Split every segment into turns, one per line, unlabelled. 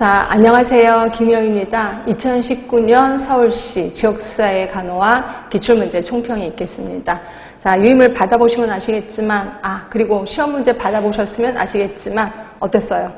자, 안녕하세요. 김영입니다. 2019년 서울시 지역사회 간호와 기출문제 총평이 있겠습니다. 자, 유임을 받아보시면 아시겠지만, 아, 그리고 시험 문제 받아보셨으면 아시겠지만, 어땠어요?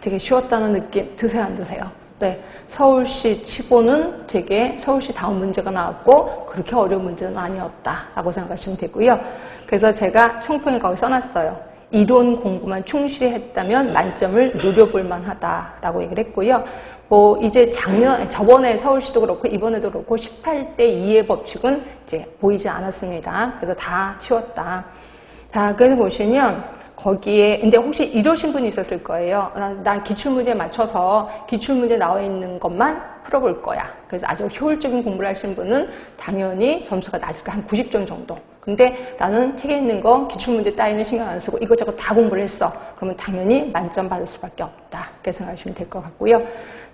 되게 쉬웠다는 느낌 드세요, 안 드세요? 네. 서울시 치고는 되게 서울시 다운 문제가 나왔고, 그렇게 어려운 문제는 아니었다라고 생각하시면 되고요. 그래서 제가 총평에 거기 써놨어요. 이론 공부만 충실히 했다면 만점을 누려볼 만하다라고 얘기를 했고요. 뭐 이제 작년 저번에 서울시도 그렇고 이번에도 그렇고 18대 2의 법칙은 이제 보이지 않았습니다. 그래서 다 쉬웠다. 자, 그래서 보시면 거기에 근데 혹시 이러신 분이 있었을 거예요. 난, 난 기출문제 맞춰서 기출문제 나와 있는 것만 풀어볼 거야. 그래서 아주 효율적인 공부를 하신 분은 당연히 점수가 낮을 거한 90점 정도. 근데 나는 책에 있는 거 기출문제 따위는 신경 안 쓰고 이것저것 다 공부를 했어. 그러면 당연히 만점 받을 수밖에 없다. 이렇게 생각하시면 될 것 같고요.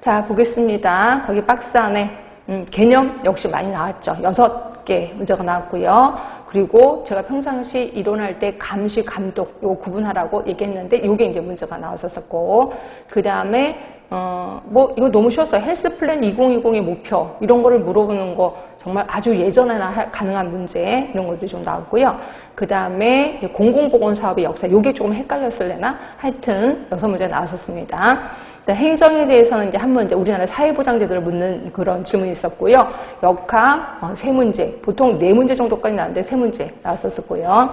자, 보겠습니다. 거기 박스 안에 음, 개념 역시 많이 나왔죠. 여섯 개 문제가 나왔고요. 그리고 제가 평상시 이론할 때 감시, 감독 요 구분하라고 얘기했는데 요게 이제 문제가 나왔었고 그 다음에 어, 뭐, 이거 너무 쉬웠어요. 헬스 플랜 2020의 목표. 이런 거를 물어보는 거 정말 아주 예전에나 하, 가능한 문제. 이런 것들이 좀 나왔고요. 그 다음에 공공보건 사업의 역사. 요게 조금 헷갈렸을래나? 하여튼 여섯 문제 나왔었습니다. 행정에 대해서는 이제 한 문제, 우리나라 사회보장제도를 묻는 그런 질문이 있었고요. 역학, 어, 세 문제. 보통 네 문제 정도까지 나왔는데 세 문제 나왔었고요.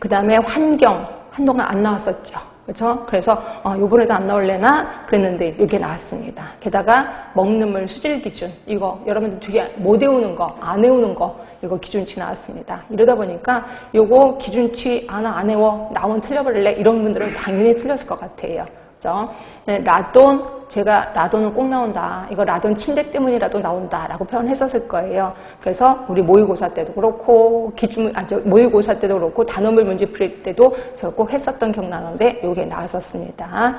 그 다음에 환경. 한동안 안 나왔었죠. 그렇죠? 그래서 어, 요번에도 안 나올래나 그랬는데 이게 나왔습니다. 게다가 먹는 물 수질 기준 이거 여러분들 되게 못 외우는 거, 안 외우는 거 이거 기준치 나왔습니다. 이러다 보니까 요거 기준치 하나 안 외워 나오면 틀려버릴래 이런 분들은 당연히 틀렸을 것 같아요. 그죠? 네, 라돈, 제가 라돈은 꼭 나온다. 이거 라돈 침대 때문이라도 나온다라고 표현했었을 거예요. 그래서 우리 모의고사 때도 그렇고, 기준, 아, 저, 모의고사 때도 그렇고, 단어물 문제 풀이 때도 제가 꼭 했었던 기억나는데, 요게 나왔었습니다.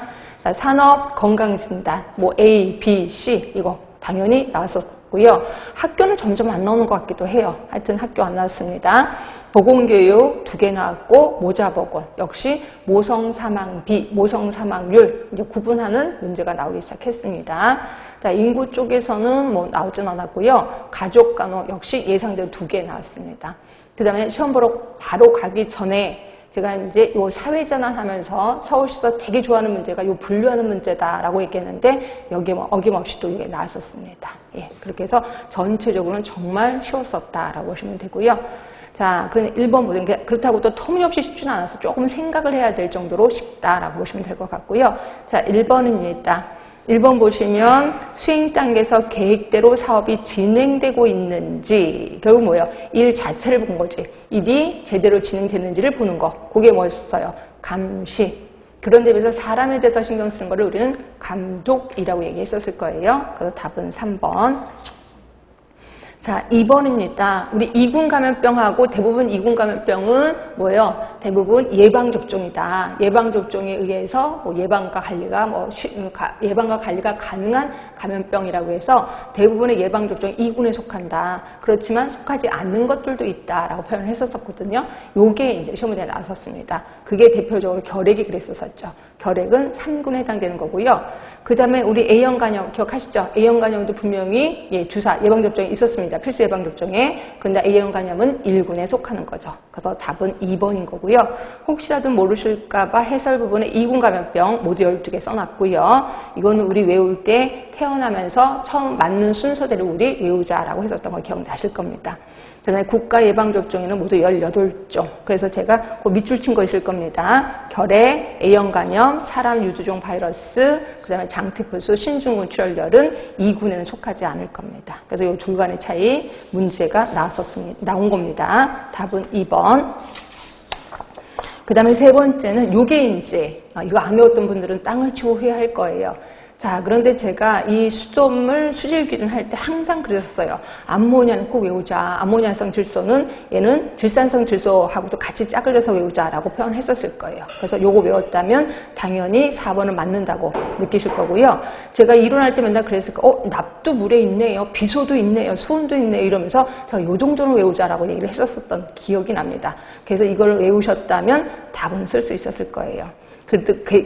산업 건강 진단, 뭐 A, B, C, 이거 당연히 나왔었 고요. 학교는 점점 안 나오는 것 같기도 해요. 하여튼 학교 안 나왔습니다. 보건교육 두 개 나왔고 모자보건 역시 모성 사망비, 모성 사망률 이제 구분하는 문제가 나오기 시작했습니다. 자, 인구 쪽에서는 뭐 나오진 않았고요. 가족 간호 역시 예상대로 두 개 나왔습니다. 그 다음에 시험 보러 바로 가기 전에 제가 이제 요 사회전환 하면서 서울시에서 되게 좋아하는 문제가 요 분류하는 문제다라고 얘기했는데 여기 뭐 어김없이 또 이게 나왔었습니다. 예, 그렇게 해서 전체적으로는 정말 쉬웠었다라고 보시면 되고요. 자, 그런데 1번 모든 게 그렇다고 또 터무니없이 쉽지는 않아서 조금 생각을 해야 될 정도로 쉽다라고 보시면 될 것 같고요. 자, 1번은 일단 1번 보시면 수행 단계에서 계획대로 사업이 진행되고 있는지 결국 뭐예요? 일 자체를 본 거지. 일이 제대로 진행됐는지를 보는 거. 그게 뭐였어요? 감시. 그런 데에서 사람에 대해서 신경 쓰는 거를 우리는 감독이라고 얘기했었을 거예요. 그래서 답은 3번. 자, 2번입니다. 우리 이군 감염병하고 대부분 이군 감염병은 뭐예요? 대부분 예방접종이다. 예방접종에 의해서 뭐 예방과 관리가 뭐 음, 예방과 관리가 가능한 감염병이라고 해서 대부분의 예방접종이 이군에 속한다. 그렇지만 속하지 않는 것들도 있다라고 표현을 했었거든요. 요게 이제 시험문제에 나왔었습니다. 그게 대표적으로 결핵이 그랬었었죠. 결핵은 3군에 해당되는 거고요. 그 다음에 우리 A형 간염 기억하시죠? A형 간염도 분명히 예, 주사 예방접종이 있었습니다. 필수 예방접종에. 근데 A형 간염은 1군에 속하는 거죠. 그래서 답은 2번인 거고요. 혹시라도 모르실까봐 해설 부분에 2군 감염병 모두 12개 써놨고요. 이거는 우리 외울 때 태어나면서 처음 맞는 순서대로 우리 외우자라고 했었던 거 기억나실 겁니다. 그다음에 국가 예방접종에는 모두 18종. 그래서 제가 그 밑줄 친 거 있을 겁니다. 결핵, A형 간염, 사람 유두종 바이러스, 그다음에 장티푸스, 신중군 출혈열은 2군에는 속하지 않을 겁니다. 그래서 이 둘 간의 차이 문제가 나왔었습니다. 나온 겁니다. 답은 2번. 그 다음에 세 번째는 요게 이제 아, 이거 안 외웠던 분들은 땅을 치고 후회할 거예요. 자, 그런데 제가 이 수점을 수질 기준 할 때 항상 그랬었어요. 암모니아는 꼭 외우자. 암모니아성 질소는 얘는 질산성 질소하고도 같이 짝을려서 외우자라고 표현했었을 거예요. 그래서 요거 외웠다면 당연히 4번은 맞는다고 느끼실 거고요. 제가 이론할 때 맨날 그랬을 거, 어, 납도 물에 있네요. 비소도 있네요. 수온도 있네요. 이러면서 제가 요 정도는 외우자라고 얘기를 했었었던 기억이 납니다. 그래서 이걸 외우셨다면 답은 쓸 수 있었을 거예요.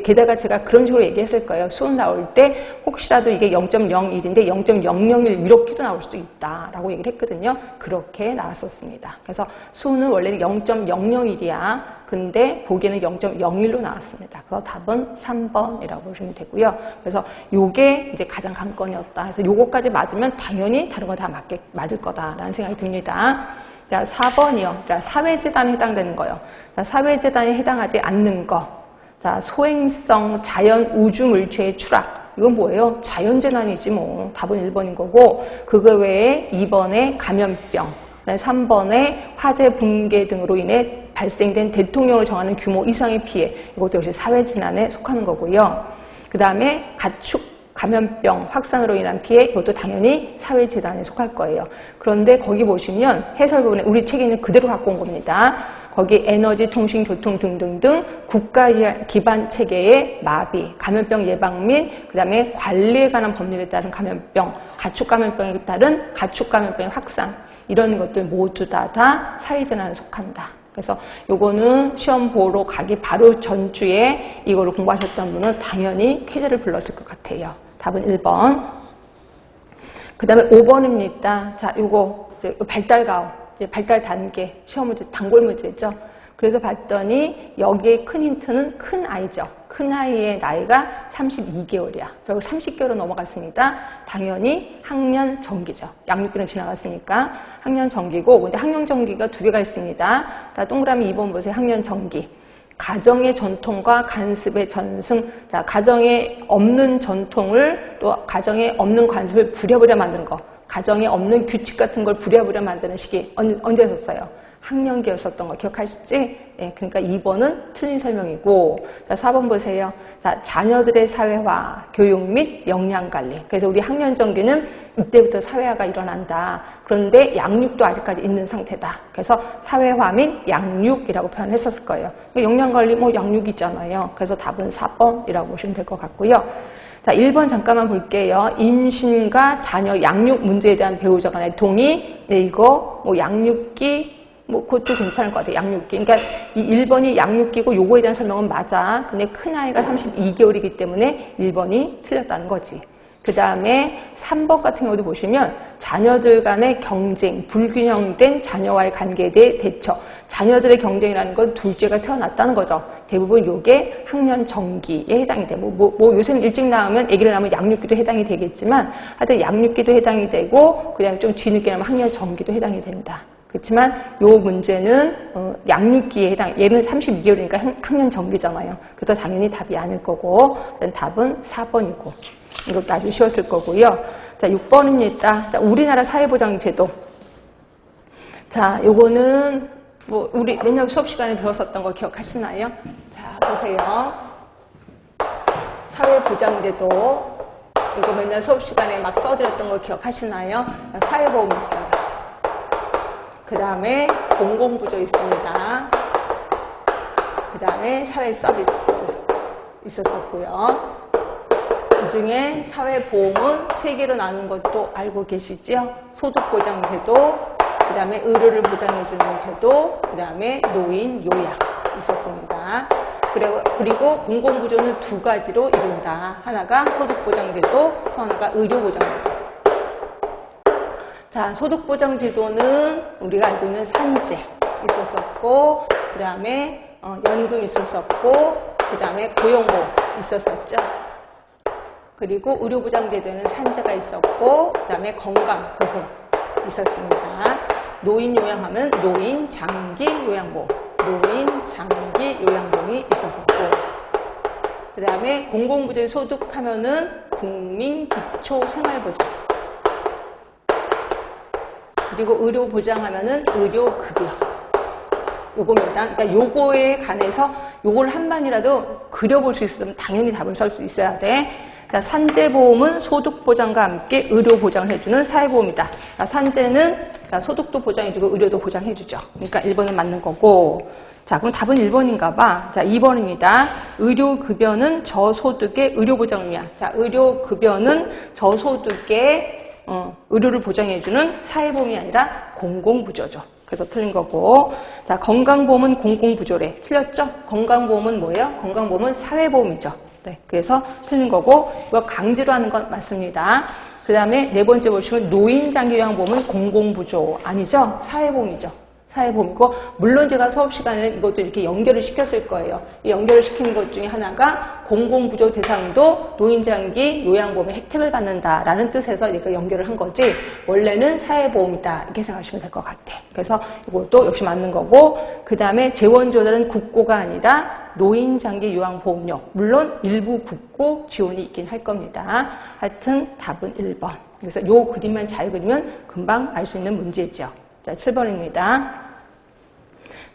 게다가 제가 그런 식으로 얘기했을 거예요. 수능 나올 때 혹시라도 이게 0.01인데 0.001 이렇게도 나올 수도 있다라고 얘기를 했거든요. 그렇게 나왔었습니다. 그래서 수는 원래는 0.001이야. 근데 보기에는 0.01로 나왔습니다. 그래서 답은 3번이라고 보시면 되고요. 그래서 요게 이제 가장 관건이었다. 그래서 요거까지 맞으면 당연히 다른 거 다 맞게 맞을 거다라는 생각이 듭니다. 자, 4번이요. 자, 사회재단에 해당되는 거요. 자, 사회재단에 해당하지 않는 거. 자, 소행성 자연 우주 물체의 추락. 이건 뭐예요? 자연재난이지 뭐. 답은 1번인 거고, 그거 외에 2번에 감염병, 그다음에 3번에 화재 붕괴 등으로 인해 발생된 대통령을 정하는 규모 이상의 피해. 이것도 역시 사회 재난에 속하는 거고요. 그 다음에 가축 감염병 확산으로 인한 피해 이것도 당연히 사회재단에 속할 거예요. 그런데 거기 보시면 해설 부분에 우리 책에 있는 그대로 갖고 온 겁니다. 거기 에너지, 통신, 교통 등등등 국가 기반 체계의 마비, 감염병 예방 및 그다음에 관리에 관한 법률에 따른 감염병, 가축 감염병에 따른 가축 감염병의 확산 이런 것들 모두 다, 다 사회재난에 속한다. 그래서 요거는 시험 보러 가기 바로 전주에 이거를 공부하셨던 분은 당연히 퀴즈를 불렀을 것 같아요. 답은 1번. 그 다음에 5번입니다. 자, 요거 이제 발달 가오, 이제 발달 단계, 시험 문제, 단골 문제죠. 그래서 봤더니 여기에 큰 힌트는 큰 아이죠. 큰 아이의 나이가 32개월이야. 결국 30개월로 넘어갔습니다. 당연히 학년 정기죠. 양육기는 지나갔으니까 학년 정기고, 근데 학년 정기가 두 개가 있습니다. 자, 동그라미 2번 보세요. 학년 정기. 가정의 전통과 간습의 전승, 자, 가정에 없는 전통을 또 가정에 없는 관습을 부려부려 만드는 거, 가정에 없는 규칙 같은 걸 부려부려 만드는 시기 언, 언제 썼어요? 학년기였었던 거 기억하시지? 예, 그러니까 2번은 틀린 설명이고, 자, 4번 보세요. 자, 자녀들의 사회화, 교육 및 역량 관리. 그래서 우리 학년 정기는 이때부터 사회화가 일어난다. 그런데 양육도 아직까지 있는 상태다. 그래서 사회화 및 양육이라고 표현했었을 거예요. 역량 관리 뭐 양육이잖아요. 그래서 답은 4번이라고 보시면 될 것 같고요. 자, 1번 잠깐만 볼게요. 임신과 자녀 양육 문제에 대한 배우자 간의 동의. 네, 이거 뭐 양육기 뭐 그것도 괜찮을 것 같아요. 양육기. 그러니까 이 1번이 양육기고 요거에 대한 설명은 맞아. 근데 큰아이가 32개월이기 때문에 1번이 틀렸다는 거지. 그 다음에 3번 같은 경우도 보시면 자녀들 간의 경쟁, 불균형된 자녀와의 관계에 대해 대처. 자녀들의 경쟁이라는 건 둘째가 태어났다는 거죠. 대부분 요게 학년 정기에 해당이 돼. 뭐, 뭐, 뭐 요새는 일찍 낳으면 아기를 낳으면 양육기도 해당이 되겠지만 하여튼 양육기도 해당이 되고 그다음에 좀 뒤늦게 낳으면 학년 정기도 해당이 된다. 그렇지만 요 문제는 어, 양육기에 해당, 얘는 32개월이니까 학년 정기잖아요. 그래서 당연히 답이 아닐 거고 답은 4번이고 이것도 아주 쉬웠을 거고요. 자, 6번입니다. 자, 우리나라 사회보장제도. 자, 요거는 뭐 우리 맨날 수업 시간에 배웠었던 거 기억하시나요? 자, 보세요. 사회보장제도 이거 맨날 수업 시간에 막 써드렸던 거 기억하시나요? 사회보험 있어요. 그 다음에 공공부조 있습니다. 그 다음에 사회 서비스 있었었고요. 그 중에 사회보험은 세 개로 나눈 것도 알고 계시죠? 소득보장제도, 그 다음에 의료를 보장해주는 제도, 그 다음에 노인 요약 있었습니다. 그리고, 그리고 공공부조는 두 가지로 이룬다. 하나가 소득보장제도, 또 하나가 의료보장제도. 자, 소득보장 제도는 우리가 알고 있는 산재 있었었고, 그 다음에 어, 연금 있었었고, 그 다음에 고용보험 있었었죠. 그리고 의료보장제도에는 산재가 있었고, 그 다음에 건강보험 있었습니다. 노인 요양하면 노인 장기 요양보험, 노인 장기 요양보험이 있었었고, 그 다음에 공공부조의 소득하면은 국민 기초생활보장. 그리고 의료 보장하면은 의료 급여. 요겁니다. 그러니까 요거에 관해서 요걸 한 방이라도 그려볼 수 있으면 당연히 답을 설 수 있어야 돼. 자, 산재보험은 소득보장과 함께 의료보장을 해주는 사회보험이다. 자, 산재는 자, 소득도 보장해주고 의료도 보장해주죠. 그러니까 1번은 맞는 거고. 자, 그럼 답은 1번인가 봐. 자, 2번입니다. 의료급여는 저소득의 의료보장을 위한. 자, 의료급여는 저소득의 어, 의료를 보장해주는 사회보험이 아니라 공공부조죠. 그래서 틀린 거고. 자, 건강보험은 공공부조래. 틀렸죠? 건강보험은 뭐예요? 건강보험은 사회보험이죠. 네, 그래서 틀린 거고, 이거 강제로 하는 건 맞습니다. 그 다음에 네 번째 보시면 노인장기요양보험은 공공부조. 아니죠? 사회보험이죠. 사회보험이고, 물론 제가 수업 시간에 이것도 이렇게 연결을 시켰을 거예요. 이 연결을 시키는 것 중에 하나가 공공부조 대상도 노인장기 요양보험의 혜택을 받는다라는 뜻에서 이거 연결을 한 거지, 원래는 사회보험이다. 이렇게 생각하시면 될 것 같아. 그래서 이것도 역시 맞는 거고, 그 다음에 재원조달은 국고가 아니라 노인장기 요양보험료. 물론 일부 국고 지원이 있긴 할 겁니다. 하여튼 답은 1번. 그래서 요 그림만 잘 그리면 금방 알 수 있는 문제죠. 자, 7번입니다.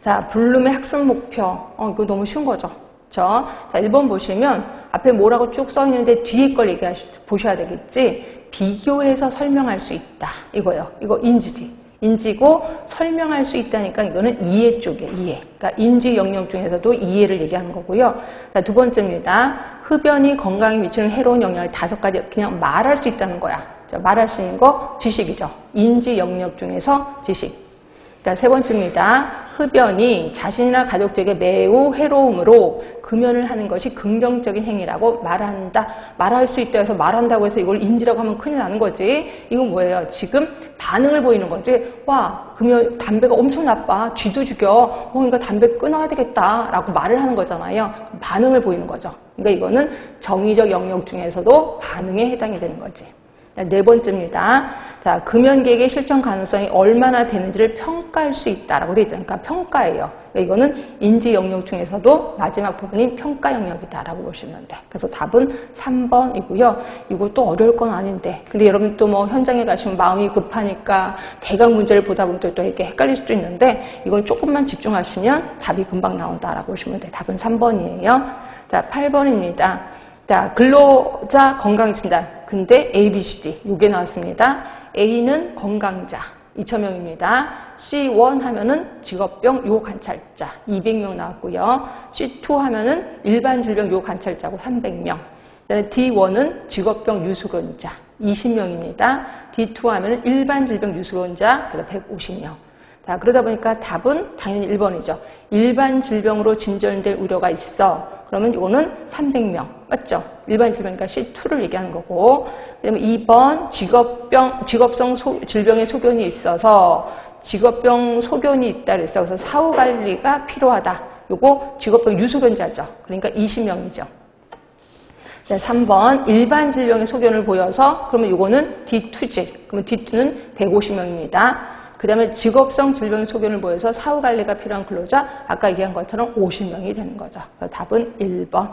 자, 블룸의 학습 목표. 어, 이거 너무 쉬운 거죠. 저, 자, 1번 보시면 앞에 뭐라고 쭉 써 있는데 뒤에 걸 얘기하시, 보셔야 되겠지. 비교해서 설명할 수 있다. 이거요. 이거 인지지. 인지고 설명할 수 있다니까 이거는 이해 쪽에 이해. 그러니까 인지 영역 중에서도 이해를 얘기하는 거고요. 자, 두 번째입니다. 흡연이 건강에 미치는 해로운 영향을 다섯 가지 그냥 말할 수 있다는 거야. 자, 말할 수 있는 거 지식이죠. 인지 영역 중에서 지식. 자, 세 번째입니다. 흡연이 자신이나 가족에게 매우 해로움으로 금연을 하는 것이 긍정적인 행위라고 말한다. 말할 수 있다 해서 말한다고 해서 이걸 인지라고 하면 큰일 나는 거지. 이건 뭐예요? 지금 반응을 보이는 거지. 와, 금연, 담배가 엄청 나빠. 쥐도 죽여. 어, 그러니까 담배 끊어야 되겠다. 라고 말을 하는 거잖아요. 반응을 보이는 거죠. 그러니까 이거는 정의적 영역 중에서도 반응에 해당이 되는 거지. 네 번째입니다. 자, 금연계획의 실천 가능성이 얼마나 되는지를 평가할 수 있다라고 되어 있잖아요. 그러니까 평가예요. 그러니까 이거는 인지 영역 중에서도 마지막 부분이 평가 영역이다라고 보시면 돼. 그래서 답은 3번이고요. 이것도 어려울 건 아닌데. 근데 여러분 또 뭐 현장에 가시면 마음이 급하니까 대강 문제를 보다 보면 또 이렇게 헷갈릴 수도 있는데 이건 조금만 집중하시면 답이 금방 나온다라고 보시면 돼. 답은 3번이에요. 자, 8번입니다. 자, 근로자 건강진단. 근데 A, B, C, D. 요게 나왔습니다. A는 건강자. 2,000명입니다. C1 하면은 직업병 요 관찰자 200명 나왔고요. C2 하면은 일반 질병 요 관찰자고 300명. 그다음에 D1은 직업병 유수견자 20명입니다. D2 하면은 일반 질병 유수견자 그래서 150명. 자, 그러다 보니까 답은 당연히 1번이죠. 일반 질병으로 진전될 우려가 있어. 그러면 이거는 300명. 맞죠? 일반 질병이니까 C2를 얘기하는 거고. 그다음에 2번 직업병, 직업성 소, 질병의 소견이 있어서 직업병 소견이 있다 그랬어. 그래서 사후 관리가 필요하다. 요거 직업병 유소견자죠. 그러니까 20명이죠. 자, 3번 일반 질병의 소견을 보여서 그러면 요거는 D2지. 그러면 D2는 150명입니다. 그 다음에 직업성 질병 소견을 보여서 사후 관리가 필요한 근로자, 아까 얘기한 것처럼 50명이 되는 거죠. 답은 1번.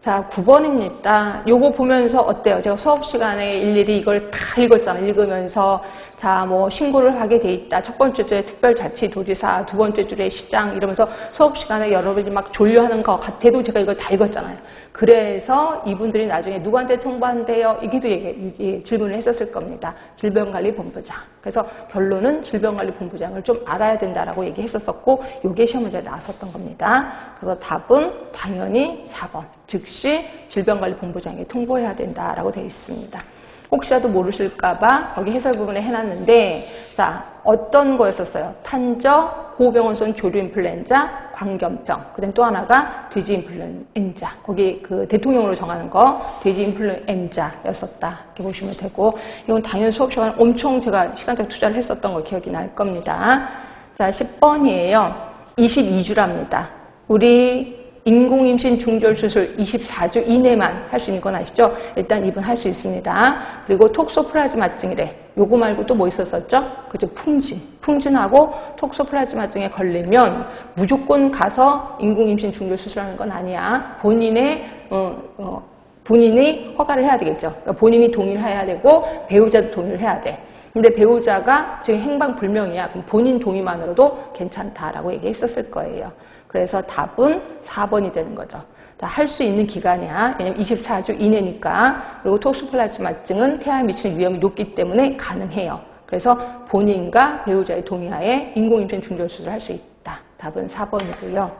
자, 9번입니다. 요거 보면서 어때요? 제가 수업 시간에 일일이 이걸 다 읽었잖아요. 읽으면서 자, 뭐 신고를 하게 돼 있다. 첫 번째 줄에 특별자치도지사, 두 번째 줄에 시장 이러면서 수업 시간에 여러분이 막 졸려하는 것 같아도 제가 이걸 다 읽었잖아요. 그래서 이분들이 나중에 누구한테 통보한대요? 이게도 얘기, 예, 질문을 했었을 겁니다. 질병관리본부장. 그래서 결론은 질병관리본부장을 좀 알아야 된다라고 얘기했었었고 요게 시험 문제에 나왔었던 겁니다. 그래서 답은 당연히 4번. 즉시 질병관리본부장에 통보해야 된다라고 되어 있습니다. 혹시라도 모르실까봐 거기 해설 부분에 해놨는데 자 어떤 거였었어요? 탄저, 고병원성 조류 인플루엔자, 광견병. 그다음 또 하나가 돼지 인플루엔자. 거기 그 대통령으로 정하는 거 돼지 인플루엔자였었다. 이렇게 보시면 되고 이건 당연히 수업 시간에 엄청 제가 시간적 투자를 했었던 거 기억이 날 겁니다. 자 10번이에요. 22주랍니다. 우리 인공임신 중절수술 24주 이내만 할 수 있는 건 아시죠? 일단 이분 할수 있습니다. 그리고 톡소플라즈마증이래. 요거 말고 또 뭐 있었었죠? 그죠? 풍진. 풍진하고 톡소플라즈마증에 걸리면 무조건 가서 인공임신 중절수술하는 건 아니야. 본인의 어, 어, 본인이 허가를 해야 되겠죠. 그러니까 본인이 동의를 해야 되고 배우자도 동의를 해야 돼. 근데 배우자가 지금 행방불명이야. 그럼 본인 동의만으로도 괜찮다라고 얘기했었을 거예요. 그래서 답은 4번이 되는 거죠. 할 수 있는 기간이야. 왜냐면 24주 이내니까. 그리고 톡스플라즈마증은 태아에 미치는 위험이 높기 때문에 가능해요. 그래서 본인과 배우자의 동의하에 인공임신 중절 수술을 할 수 있다. 답은 4번이고요.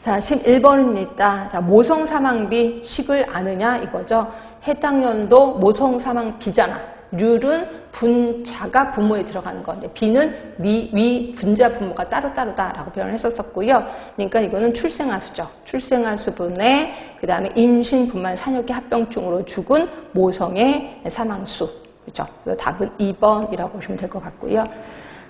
자, 11번입니다. 자, 모성 사망비 식을 아느냐 이거죠. 해당 연도 모성 사망비잖아. 률은 분자가 분모에 들어가는 거. 이제 비는 미, 위 분자 분모가 따로따로다라고 표현을 했었었고요. 그러니까 이거는 출생아수죠. 출생아수분의 그 다음에 임신, 분만, 산욕기 합병증으로 죽은 모성의 사망수. 그죠? 그래서 답은 2번이라고 보시면 될 것 같고요.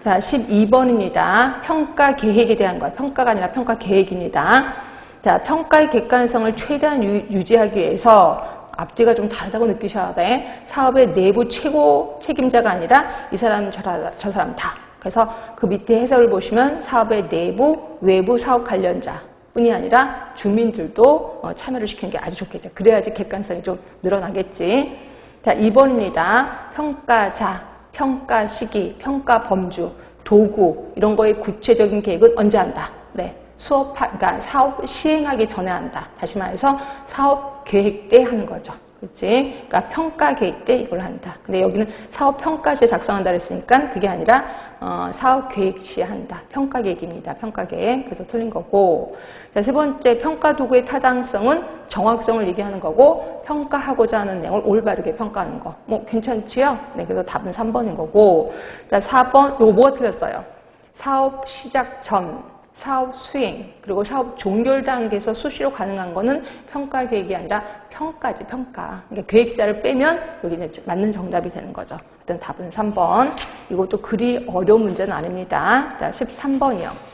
자, 12번입니다. 평가 계획에 대한 거예요. 평가가 아니라 평가 계획입니다. 자, 평가의 객관성을 최대한 유, 지하기 위해서 앞뒤가 좀 다르다고 느끼셔야 돼. 사업의 내부 최고 책임자가 아니라 이 사람, 저, 저 사람 다. 그래서 그 밑에 해석을 보시면 사업의 내부, 외부 사업 관련자 뿐이 아니라 주민들도 어, 참여를 시키는 게 아주 좋겠죠. 그래야지 객관성이 좀 늘어나겠지. 자, 2번입니다. 평가자, 평가 시기, 평가 범주, 도구, 이런 거의 구체적인 계획은 언제 한다? 네. 수업, 그러니까 사업 시행하기 전에 한다. 다시 말해서 사업 계획 때 하는 거죠. 그렇지? 그러니까 평가 계획 때 이걸 한다. 근데 여기는 사업 평가 시에 작성한다 그랬으니까 그게 아니라 어, 사업 계획 시에 한다. 평가 계획입니다. 평가 계획. 그래서 틀린 거고. 자, 세 번째 평가 도구의 타당성은 정확성을 얘기하는 거고 평가하고자 하는 내용을 올바르게 평가하는 거. 뭐 괜찮지요? 네, 그래서 답은 3번인 거고. 자, 4번 요거 뭐가 틀렸어요? 사업 시작 전 사업 수행 그리고 사업 종결 단계에서 수시로 가능한 거는 평가 계획이 아니라 평가지 평가. 그러니까 계획자를 빼면 여기 이제 맞는 정답이 되는 거죠. 일단 답은 3번. 이것도 그리 어려운 문제는 아닙니다. 자, 13번이요.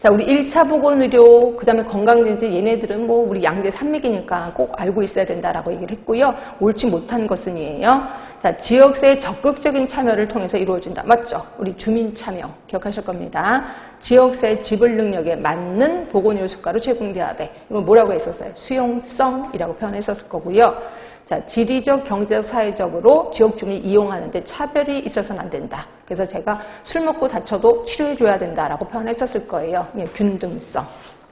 자, 우리 1차 보건의료, 그 다음에 건강진지 얘네들은 뭐 우리 양대 산맥이니까 꼭 알고 있어야 된다라고 얘기를 했고요. 옳지 못한 것은이에요. 자, 지역사회 적극적인 참여를 통해서 이루어진다. 맞죠? 우리 주민 참여 기억하실 겁니다. 지역사회 지불 능력에 맞는 보건의료 수가로 제공돼야 돼. 이건 뭐라고 했었어요? 수용성이라고 표현했었을 거고요. 자, 지리적, 경제적, 사회적으로 지역 주민이 이용하는데 차별이 있어서는 안 된다. 그래서 제가 술 먹고 다쳐도 치료해줘야 된다라고 표현했었을 거예요. 예, 균등성.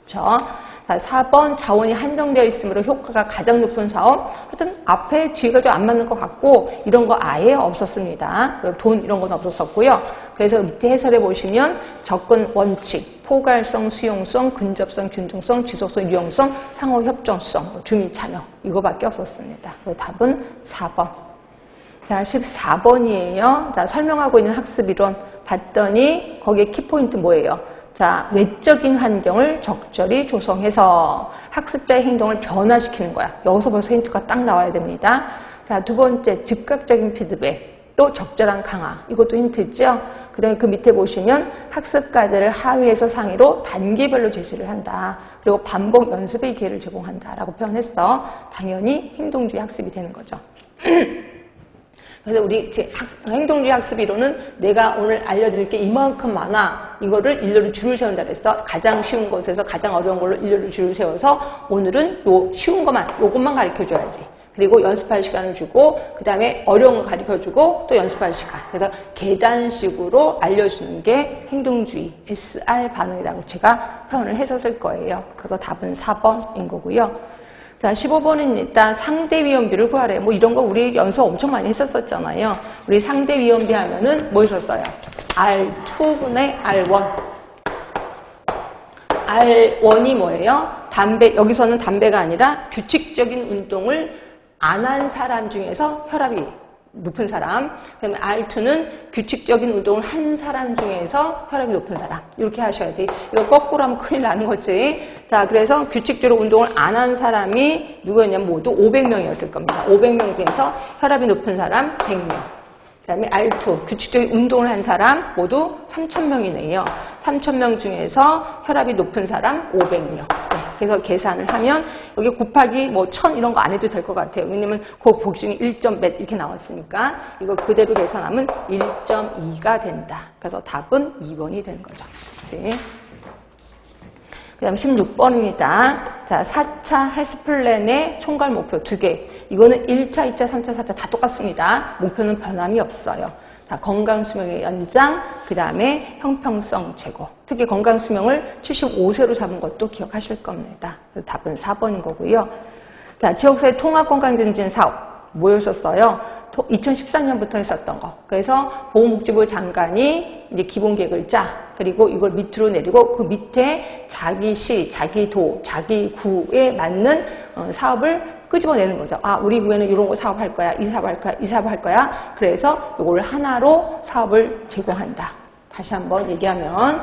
그렇죠? 자, 4번 자원이 한정되어 있으므로 효과가 가장 높은 사업. 하여튼 앞에 뒤가 좀 안 맞는 것 같고 이런 거 아예 없었습니다. 돈 이런 건 없었었고요. 그래서 밑에 해설해 보시면 접근 원칙, 포괄성, 수용성, 근접성, 균등성, 지속성, 유용성, 상호 협정성, 주민 참여 이거밖에 없었습니다. 그래서 답은 4번. 자, 14번이에요. 자, 설명하고 있는 학습 이론 봤더니 거기에 키포인트 뭐예요? 자, 외적인 환경을 적절히 조성해서 학습자의 행동을 변화시키는 거야. 여기서 벌써 힌트가 딱 나와야 됩니다. 자, 두 번째, 즉각적인 피드백. 또 적절한 강화. 이것도 힌트죠? 그 다음에 그 밑에 보시면 학습가들을 하위에서 상위로 단계별로 제시를 한다. 그리고 반복 연습의 기회를 제공한다라고 표현했어. 당연히 행동주의 학습이 되는 거죠. 그래서 우리 행동주의 학습 이론은 내가 오늘 알려드릴 게 이만큼 많아. 이거를 일렬로 줄을 세운다 그래서 가장 쉬운 것에서 가장 어려운 걸로 일렬로 줄을 세워서 오늘은 요 쉬운 것만, 요것만 가르쳐 줘야지. 그리고 연습할 시간을 주고 그 다음에 어려운 거 가르쳐주고 또 연습할 시간. 그래서 계단식으로 알려주는 게 행동주의 SR 반응이라고 제가 표현을 했었을 거예요. 그래서 답은 4번인 거고요. 자 15번입니다 상대 위험비를 구하래. 뭐 이런 거 우리 연습 엄청 많이 했었었잖아요. 우리 상대 위험비 하면은 뭐 있었어요? R2분의 R1 R1이 뭐예요? 담배, 여기서는 담배가 아니라 규칙적인 운동을 안 한 사람 중에서 혈압이 높은 사람. 그 다음에 R2는 규칙적인 운동을 한 사람 중에서 혈압이 높은 사람. 이렇게 하셔야 돼. 이거 거꾸로 하면 큰일 나는 거지. 자, 그래서 규칙적으로 운동을 안 한 사람이 누구였냐면 모두 500명이었을 겁니다. 500명 중에서 혈압이 높은 사람 100명. 그 다음에 R2, 규칙적인 운동을 한 사람 모두 3,000명이네요. 3,000명 중에서 혈압이 높은 사람 500명. 네, 그래서 계산을 하면 여기 곱하기 뭐1000 이런 거 안 해도 될 것 같아요. 왜냐면 그 보기 중에 1점 몇 이렇게 나왔으니까 이거 그대로 계산하면 1.2가 된다. 그래서 답은 2번이 되는 거죠. 네. 그 다음 16번입니다. 자, 4차 헬스플랜의 총괄 목표 두 개. 이거는 1차, 2차, 3차, 4차 다 똑같습니다. 목표는 변함이 없어요. 자, 건강 수명의 연장, 그 다음에 형평성 제고. 특히 건강 수명을 75세로 잡은 것도 기억하실 겁니다. 그래서 답은 4번인 거고요. 자, 지역사회 통합 건강 증진 사업 뭐였었어요? 2013년부터 했었던 거. 그래서 보건복지부 장관이 이제 기본 계획을 짜. 그리고 이걸 밑으로 내리고 그 밑에 자기 시, 자기 도, 자기 구에 맞는 어, 사업을 끄집어내는 거죠. 아, 우리 교회는 이런 거 사업할 거야, 이 사업할 거야, 이 사업할 거야. 그래서 이걸 하나로 사업을 제공한다. 다시 한번 얘기하면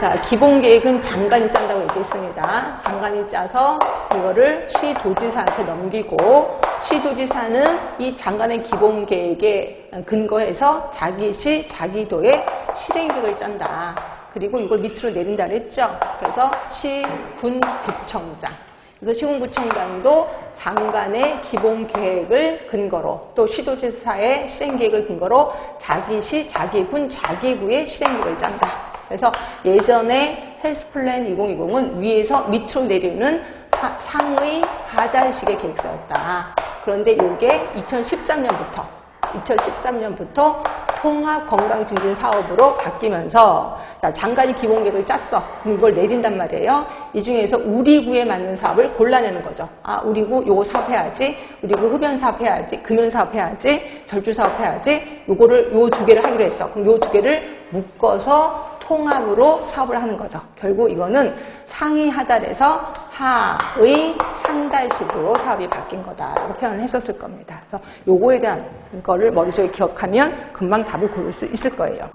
자, 기본 계획은 장관이 짠다고 얘기했습니다. 장관이 짜서 이거를 시도지사한테 넘기고 시도지사는 이 장관의 기본 계획에 근거해서 자기 시, 자기 도의 실행 계획을 짠다. 그리고 이걸 밑으로 내린다 그랬죠. 그래서 시, 군, 구청장. 그래서 시군구청장도 장관의 기본 계획을 근거로 또 시도지사의 실행 계획을 근거로 자기시, 자기군, 자기구의 실행 계획을 짠다. 그래서 예전에 헬스플랜 2020은 위에서 밑으로 내리는 하- 상의 하단식의 계획서였다. 그런데 이게 2013년부터 2013년부터 통합 건강 증진 사업으로 바뀌면서 자, 장관이 기본 계획을 짰어. 그럼 이걸 내린단 말이에요. 이 중에서 우리 구에 맞는 사업을 골라내는 거죠. 아, 우리 구 요거 사업 해야지. 우리 구 흡연 사업 해야지. 금연 사업 해야지. 절주 사업 해야지. 요거를 요 두 개를 하기로 했어. 그럼 요 두 개를 묶어서 통합으로 사업을 하는 거죠. 결국 이거는 상위 하달에서 하의 상달식으로 사업이 바뀐 거다라고 표현을 했었을 겁니다. 그래서 요거에 대한 거를 머릿속에 기억하면 금방 답을 고를 수 있을 거예요.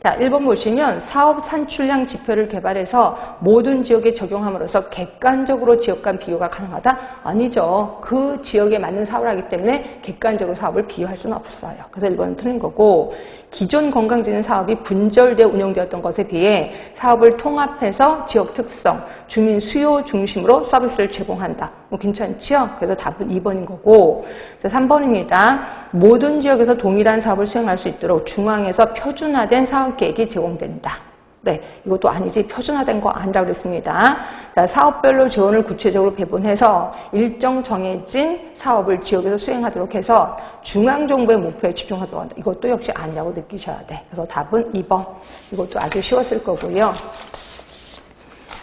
자, 1번 보시면 사업 산출량 지표를 개발해서 모든 지역에 적용함으로써 객관적으로 지역 간 비교가 가능하다? 아니죠. 그 지역에 맞는 사업을 하기 때문에 객관적으로 사업을 비교할 수는 없어요. 그래서 1번은 틀린 거고 기존 건강진흥 사업이 분절되어 운영되었던 것에 비해 사업을 통합해서 지역 특성, 주민 수요 중심으로 서비스를 제공한다. 뭐 괜찮지요? 그래서 답은 2번인 거고 자, 3번입니다. 모든 지역에서 동일한 사업을 수행할 수 있도록 중앙에서 표준화된 사업 계획이 제공된다. 네, 이것도 아니지 표준화된 거 아니라고 그랬습니다. 자, 사업별로 지원을 구체적으로 배분해서 일정 정해진 사업을 지역에서 수행하도록 해서 중앙정부의 목표에 집중하도록 한다. 이것도 역시 아니라고 느끼셔야 돼. 그래서 답은 2번. 이것도 아주 쉬웠을 거고요.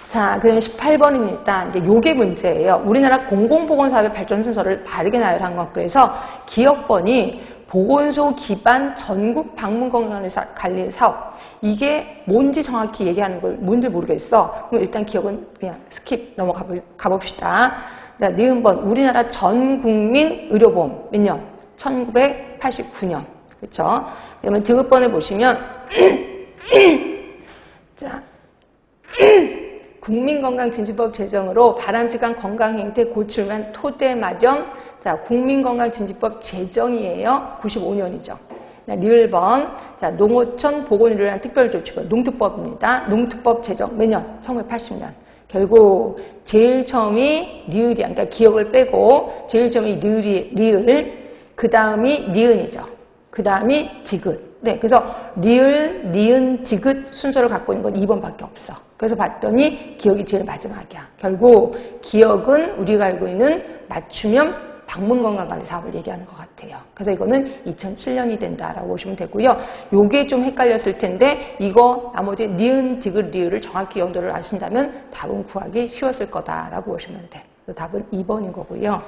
자, 그다음에 18번입니다. 이제 요게 문제예요. 우리나라 공공보건사업의 발전 순서를 바르게 나열한 것. 그래서 기업번이 보건소 기반 전국 방문 건강을 관리 사업. 이게 뭔지 정확히 얘기하는 걸 뭔지 모르겠어. 그럼 일단 기억은 그냥 스킵 넘어가. 자, 니은번 우리나라 전 국민 의료보험 몇 년? 1989년. 그렇죠? 그러면 등급번에 보시면 자, 국민건강진지법 제정으로 바람직한 건강행태 고출만 토대 마련 자 국민건강진지법 제정이에요. 95년이죠. 리을번. 자 농어촌 보건의료에 대한 특별조치법 농특법입니다. 농특법 제정 몇년? 1980년. 결국 제일 처음이 리을이 그러니까 기억을 빼고 제일 처음이 리을이 리을 그 다음이 니은이죠. 그 다음이 디귿. 네, 그래서 리을, 니은, 디귿 순서를 갖고 있는 건 2번밖에 없어. 그래서 봤더니 기억이 제일 마지막이야. 결국 기억은 우리가 알고 있는 맞춤형 방문 건강관리 사업을 얘기하는 것 같아요. 그래서 이거는 2007년이 된다라고 보시면 되고요. 요게 좀 헷갈렸을 텐데 이거 나머지 니은, 디귿, 리을을 정확히 연도를 아신다면 답은 구하기 쉬웠을 거다라고 보시면 돼. 그래서 답은 2번인 거고요.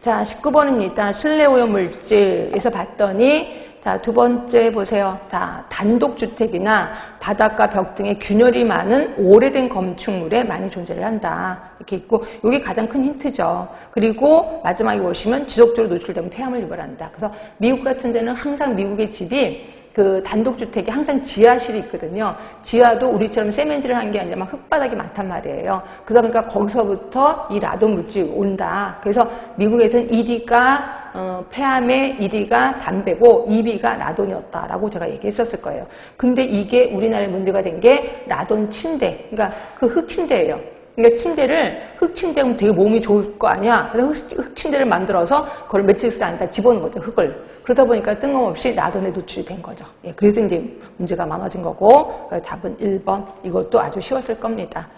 자, 19번입니다. 실내 오염 물질에서 봤더니 자, 두 번째 보세요. 자, 단독주택이나 바닷가 벽 등의 균열이 많은 오래된 건축물에 많이 존재를 한다. 이렇게 있고, 이게 가장 큰 힌트죠. 그리고 마지막에 보시면 지속적으로 노출되면 폐암을 유발한다. 그래서 미국 같은 데는 항상 미국의 집이 그 단독주택이 항상 지하실이 있거든요. 지하도 우리처럼 세면질을 한게 아니라 막 흙바닥이 많단 말이에요. 그러다 보니까 거기서부터 이 라돈 물질이 온다. 그래서 미국에서는 1위가 어, 폐암의 1위가 담배고 2위가 라돈이었다라고 제가 얘기했었을 거예요. 근데 이게 우리나라에 문제가 된 게 라돈 침대. 그러니까 그 흙 침대예요. 그러니까 침대를 흙 침대면 되게 몸이 좋을 거 아니야. 그래서 흙, 흙침대를 만들어서 그걸 매트릭스 안에다 집어넣은 거죠, 흙을. 그러다 보니까 뜬금없이 라돈에 노출이 된 거죠. 예, 그래서 이제 문제가 많아진 거고, 그래서 답은 1번. 이것도 아주 쉬웠을 겁니다.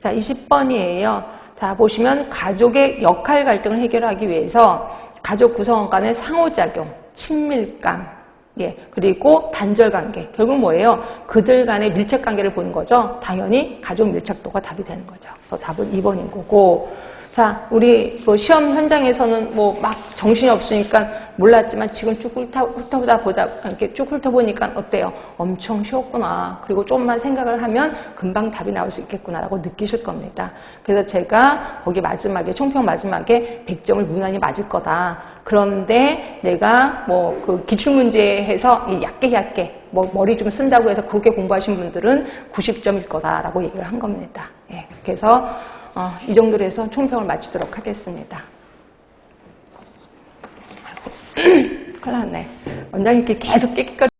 자, 20번이에요. 자, 보시면 가족의 역할 갈등을 해결하기 위해서 가족 구성원 간의 상호작용, 친밀감, 예, 그리고 단절 관계. 결국 뭐예요? 그들 간의 밀착 관계를 보는 거죠. 당연히 가족 밀착도가 답이 되는 거죠. 그래서 답은 2번인 거고. 자, 우리 그 시험 현장에서는 뭐 막 정신이 없으니까 몰랐지만 지금 쭉 훑어, 훑어보다 보다 이렇게 쭉 훑어보니까 어때요? 엄청 쉬웠구나. 그리고 좀만 생각을 하면 금방 답이 나올 수 있겠구나라고 느끼실 겁니다. 그래서 제가 거기 마지막에 총평 마지막에 100점을 무난히 맞을 거다. 그런데 내가 뭐 그 기출문제에서 이 얇게 얇게 뭐 머리 좀 쓴다고 해서 그렇게 공부하신 분들은 90점일 거다라고 얘기를 한 겁니다. 예, 그래서 어, 이 정도로 해서 총평을 마치도록 하겠습니다. 큰일 났네. 원장님께 계속 깨끗거리